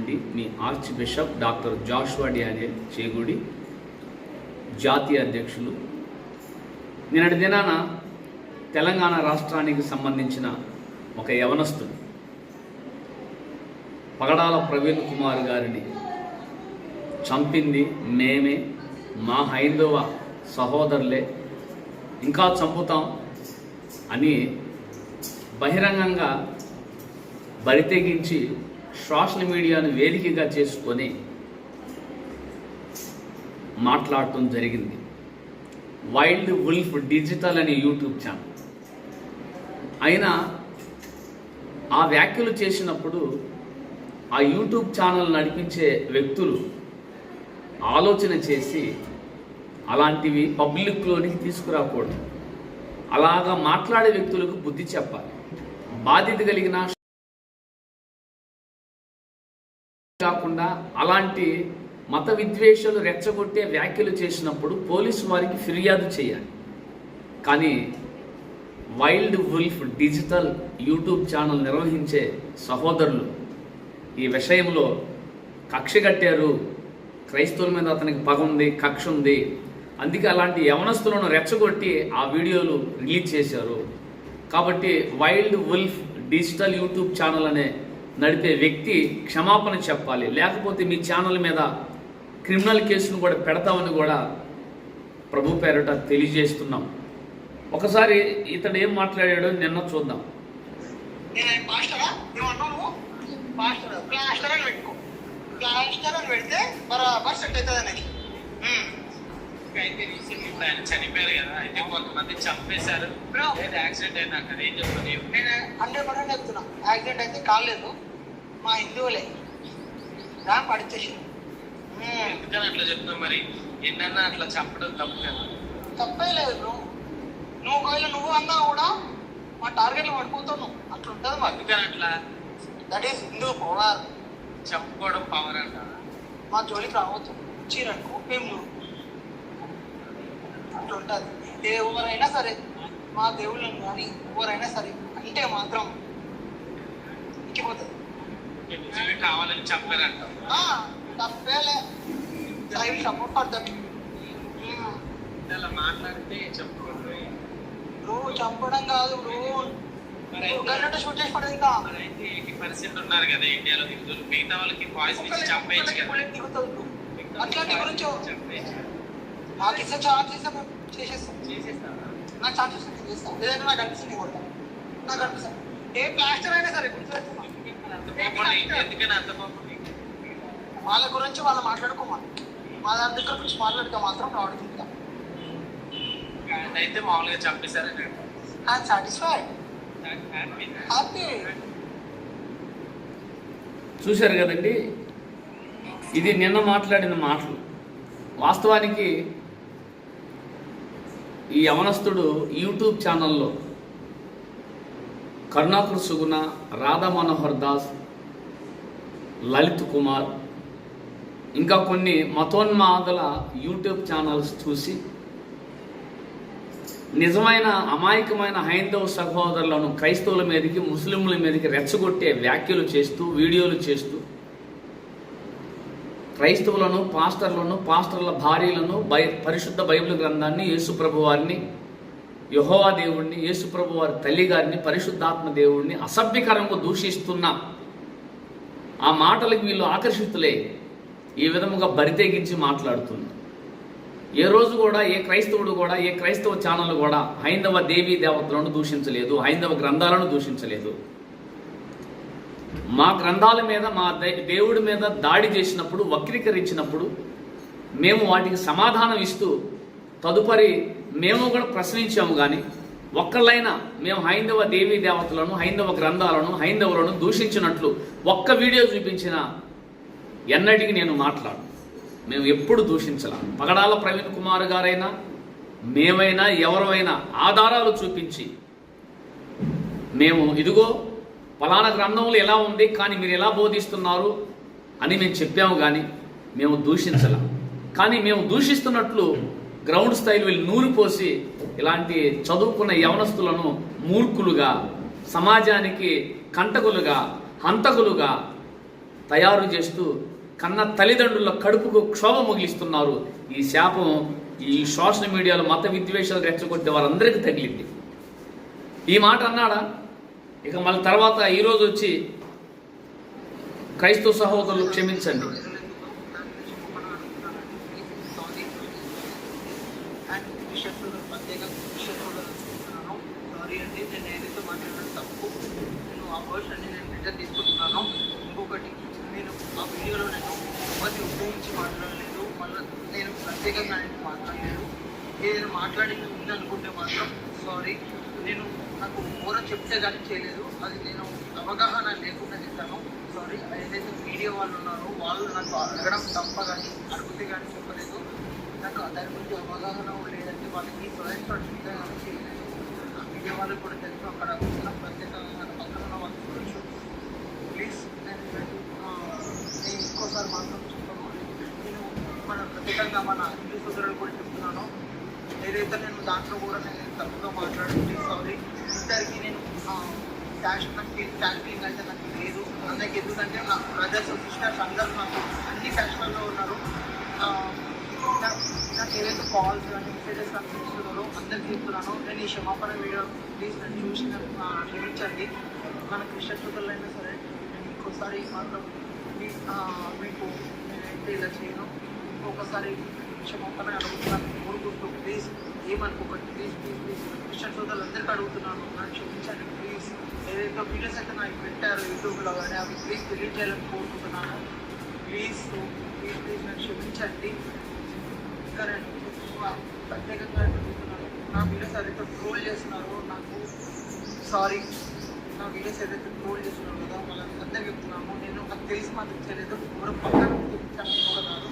నుండి మీ arch bishop doctor Joshua Daniel Chegudi జాతీయ అధ్యక్షులు. నిన్నటి దినాన తెలంగాణ రాష్ట్రానికి సంబంధించిన ఒక యవనస్తుడు పగడాల ప్రవీణ్ కుమార్ గారిని చంపింది మేమే మా హైందవ సహోదరులే ఇంకా చంపుతాం అని బహిరంగంగా బరితెగించి సోషల్ మీడియాను వేదికగా చేసుకొని మాట్లాడటం జరిగింది. వైల్డ్ వుల్ఫ్ డిజిటల్ అనే యూట్యూబ్ ఛానల్. అయినా ఆ వ్యాఖ్యలు చేసినప్పుడు ఆ యూట్యూబ్ ఛానల్ నడిపించే వ్యక్తులు ఆలోచన చేసి అలాంటివి పబ్లిక్లోనికి తీసుకురాకూడదు. అలాగా మాట్లాడే వ్యక్తులకు బుద్ధి చెప్పాలి. బాధ్యత కలిగిన కాకుండా అలాంటి మత విద్వేషాలు రెచ్చగొట్టే వ్యాఖ్యలు చేసినప్పుడు పోలీసు వారికి ఫిర్యాదు చేయాలి. కానీ wild wolf digital YouTube channel నిర్వహించే సహోదరులు ఈ విషయంలో కక్ష కట్టారు. క్రైస్తవుల మీద అతనికి పగ ఉంది కక్ష ఉంది. అందుకే అలాంటి యవనస్తులను రెచ్చగొట్టి ఆ వీడియోలు రిలీజ్ చేశారు. కాబట్టి wild wolf digital YouTube channel అనే నడిపే వ్యక్తి క్షమాపణ చెప్పాలి. లేకపోతే మీ ఛానల్ మీద క్రిమినల్ కేసును కూడా పెడతామని కూడా ప్రభు పేరట తెలియజేస్తున్నాం. ఒకసారి ఇతడు ఏం మాట్లాడాడో నిన్న చూద్దాం. అయితే రీసెంట్ ఆయన చనిపోయారు కదా అయితే కొంతమంది చంపేశారు. యాక్సిడెంట్ అయినా కదా ఏం చెప్తాను నేను హండ్రెడ్ పర్సెంట్ చెప్తున్నా. యాక్సిడెంట్ అయితే కాలేదు. మా హిందువులే. పడిచేసి ఎందుకని అట్లా చెప్తున్నావు మరి? ఎన్నన్నా అట్లా చంపడం తప్పు కదా. తప్పే లేదు. బ్రో నువ్వు ఒకవేళ నువ్వు అన్నా కూడా మా టార్గెట్లు పడిపోతావు నువ్వు. అట్లా ఉంటుంది మాకు ఎందుకని అట్లా? దట్ ఈస్ హిందూ పవర్ చంపుకోవడం పవర్ అంట మా జోలికి రావద్దు. చీరనుకో మేము అట్లా ఉంటుంది ఎవరైనా సరే మా దేవుళ్ళని కానీ ఎవరైనా సరే అంటే మాత్రం ఇచ్చిపోతుంది. నిజమే కావాలని చంపారంట ఆ, తప్పేలే. ఐ సపోర్ట్ ఫర్ దట్ అలా మాట్లాడితే చంపడం కాదు మరి గన్నట్టు షూట్ చేసి పడదు ఇంకా అయితే ఎయిటీ పర్సెంట్ ఉన్నారు కదా ఇండియాలో? హిందువులు మిగతా వాళ్ళకి పాయిజన్ ఇచ్చి చంపేయచ్చు కదా. అట్లాంటి గురించి? మాకు ఇస్తే చేస్తే చేసేస్తాం. చేసేస్తావా? నాకు లేదంటే నాకు అనిపిస్తుంది కొడతా. నాకు అనిపిస్తుంది. ఏ ప్లాస్టర్ అయినా సరే గుర్తుపెట్టుకున్నా వాళ్ళ గురించి వాళ్ళు మాట్లాడుకోమని. మా దాని దగ్గర గురించి మాట్లాడితే మాత్రం రావడుతుందా అయితే మామూలుగా చంపేశారని ఐఎమ్ సాటిస్ఫైడ్ హ్యాపీ హ్యాపీ చూశారు కదండి? ఇది నిన్న మాట్లాడిన మాటలు. వాస్తవానికి ఈ యవనస్తుడు యూట్యూబ్ ఛానల్లో కరుణాకర్ సుగుణ రాధా మనోహర్ దాస్ లలిత్ కుమార్ ఇంకా కొన్ని మతోన్మాదుల యూట్యూబ్ ఛానల్స్ చూసి నిజమైన అమాయకమైన హైందవ సహోదరులను క్రైస్తవుల మీదకి ముస్లింల మీదకి రెచ్చగొట్టే వ్యాఖ్యలు చేస్తూ వీడియోలు చేస్తూ క్రైస్తవులను పాస్టర్లను పాస్టర్ల భార్యలను బై పరిశుద్ధ బైబిల్ గ్రంథాన్ని యేసు వారిని యహోవా దేవుణ్ణి యేసుప్రభు వారి తల్లి గారిని పరిశుద్ధాత్మ దేవుణ్ణి అసభ్యకరంగా దూషిస్తున్న ఆ మాటలకు వీళ్ళు ఆకర్షితులే. ఈ విధముగా బరితెగించి మాట్లాడుతున్నారు ఏ రోజు కూడా ఏ క్రైస్తవుడు కూడా ఏ క్రైస్తవ ఛానల్ కూడా హైందవ దేవీ దేవతలను దూషించలేదు హైందవ గ్రంథాలను దూషించలేదు. మా గ్రంథాల మీద మా దే- దేవుడి మీద దాడి చేసినప్పుడు వక్రీకరించినప్పుడు మేము వాటికి సమాధానం ఇస్తూ తదుపరి మేము కూడా ప్రశ్నించాము కానీ ఒక్కళ్ళైనా మేము హైందవ దేవీ దేవతలను హైందవ గ్రంథాలను హైందవులను దూషించినట్లు ఒక్క వీడియో చూపించిన ఎన్నటికి నేను మాట్లాడు మేము ఎప్పుడు దూషించలా. పగడాల ప్రవీణ్ కుమార్ గారైనా మేమైనా ఎవరైనా ఆధారాలు చూపించి మేము ఇదిగో ఫలానా గ్రంథంలో ఎలా ఉంది కానీ మీరు ఎలా బోధిస్తున్నారు అని మేము చెప్పాము కానీ మేము దూషించలా. కానీ మేము దూషిస్తున్నట్లు గ్రౌండ్ స్థాయిలో వీళ్ళు నూరు పోసి ఇలాంటి చదువుకున్న యవనస్తులను మూర్ఖులుగా సమాజానికి కంటకులుగా హంతకులుగా తయారు చేస్తూ కన్న తల్లిదండ్రుల కడుపుకు క్షోభ ముగిలిస్తున్నారు. ఈ శాపం ఈ సోషల్ మీడియాలో మత విద్వేషాలు రెచ్చగొట్టే వారందరికీ తగిలింది. ఈ మాట అన్నాడా? ఇక మళ్ళీ తర్వాత ఈరోజు వచ్చి క్రైస్తవ సహోదరులు క్షమించండి సారీ అండి నేను ఏదైతే మాట్లాడడం తప్పు నేను వర్షన్ నేను రిటర్న్ తీసుకుంటున్నాను. ఇంకొకటి నేను ఆ వీడియోలో నేను ఎవరిని ఉపయోగించి మాట్లాడలేదు. మళ్ళీ నేను ప్రత్యేకంగా నేను మాట్లాడలేదు. ఏదైనా మాట్లాడి ఉంది అనుకుంటే మాత్రం సారీ నేను నాకు మూర చెప్తే కానీ చేయలేదు. అది నేను అవగాహన లేకుండా చేశాను. సారీ ఏదైతే మీడియా వాళ్ళు ఉన్నారో వాళ్ళు నాకు అడగడం తప్ప కానీ అడిగితే కానీ చెప్పలేదు. నాకు దాని గురించి అవగాహన లేదంటే వాళ్ళకి స్వయం స్పష్టంగా చేయలేదు. ఆ మీడియా వాళ్ళకి కూడా తెలుసు. అక్కడ ప్రత్యేకంగా పక్కన ఉన్న వాళ్ళు చూడొచ్చు ప్లీజ్ నేను ఆ, నేను ఇంకోసారి మాత్రం చెప్తాను నేను మన ప్రత్యేకంగా మన హిందూ సోదరులు కూడా చెప్తున్నాను. ఏదైతే నేను దాంట్లో కూడా నేను తప్పుగా మాట్లాడింది సారీ ఇద్దరికి నేను క్యాష్ నాకు క్యాష్ అయితే నాకు లేదు. అందరికి ఎందుకంటే నా బ్రదర్స్ సిస్టర్స్ అందరూ నాకు అన్ని క్యాష్లలో ఉన్నారు. నా- నాకు ఏదైతే కాల్స్ కానీ మెసేజెస్ నాకు ఇస్తున్నారో అందరికి చెప్తున్నాను. నేను ఈ క్షమాపణ వీడియో ప్లీజ్ నన్ను చూసి క్షమించండి. మన క్రిస్టియన్ సోదరులు సరే నేను ఇంకోసారి మాత్రం మీకు నేను మీకు ఇలా చేయను. ఒక్కసారి క్షమాపణ అడుగుతున్నాను. కోరుకుంటూ ప్లీజ్ ఏమనుకోకండి ప్లీజ్ ప్లీజ్ ప్లీజ్ క్రిస్టియన్ సోదరులు అందరికీ అడుగుతున్నాను. నన్ను క్షమించండి ప్లీజ్ ఏదైతే వీడియోస్ అయితే నాకు పెట్టారు యూట్యూబ్లో కానీ అవి ప్లీజ్ డిలీట్ చేయాలని కోరుకుంటున్నాను. ప్లీజ్ ప్లీజ్ ప్లీజ్ నన్ను క్షమించండి. ఇంకా ప్రత్యేకంగా అడుగుతున్నాను. నా వీడియోస్ ఏదైతే ట్రోల్ చేస్తున్నారో నాకు సారీ నా వీడియోస్ ఏదైతే ట్రోల్ చేస్తున్నారో కదా వాళ్ళందరికీ చెప్తున్నాము నేను నాకు తెలిసి మాత్రం చేయలేదు. ఎవరు పక్కన చెప్తాను కూడా కాదు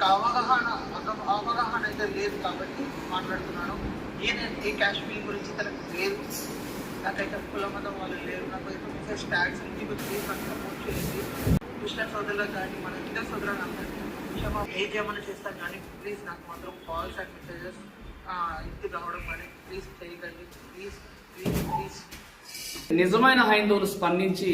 నాకు అవగాహన అవ- అవగాహన అయితే లేదు కాబట్టి మాట్లాడుతున్నాను. ఏ ఏ కాశ్మీర్ గురించి తనకు లేదు. నాకైతే కుల మతం వాళ్ళు లేరు. నాకైతే మెసేజ్ స్టాక్స్ ఇంటికి ప్లీజ్ నాకు సపోర్ట్ చేయండి కృష్ణ సోదరులకు కానీ మన హిందూ సోదరులు అందరికీ క్షమా ఏమైనా చేస్తాను కానీ ప్లీజ్ నాకు మాత్రం కాల్స్ అండ్ మెసేజెస్ ఇంటికి రావడం కానీ ప్లీజ్ చేయకండి. ప్లీజ్ ప్లీజ్ ప్లీజ్ నిజమైన హైందవులు స్పందించి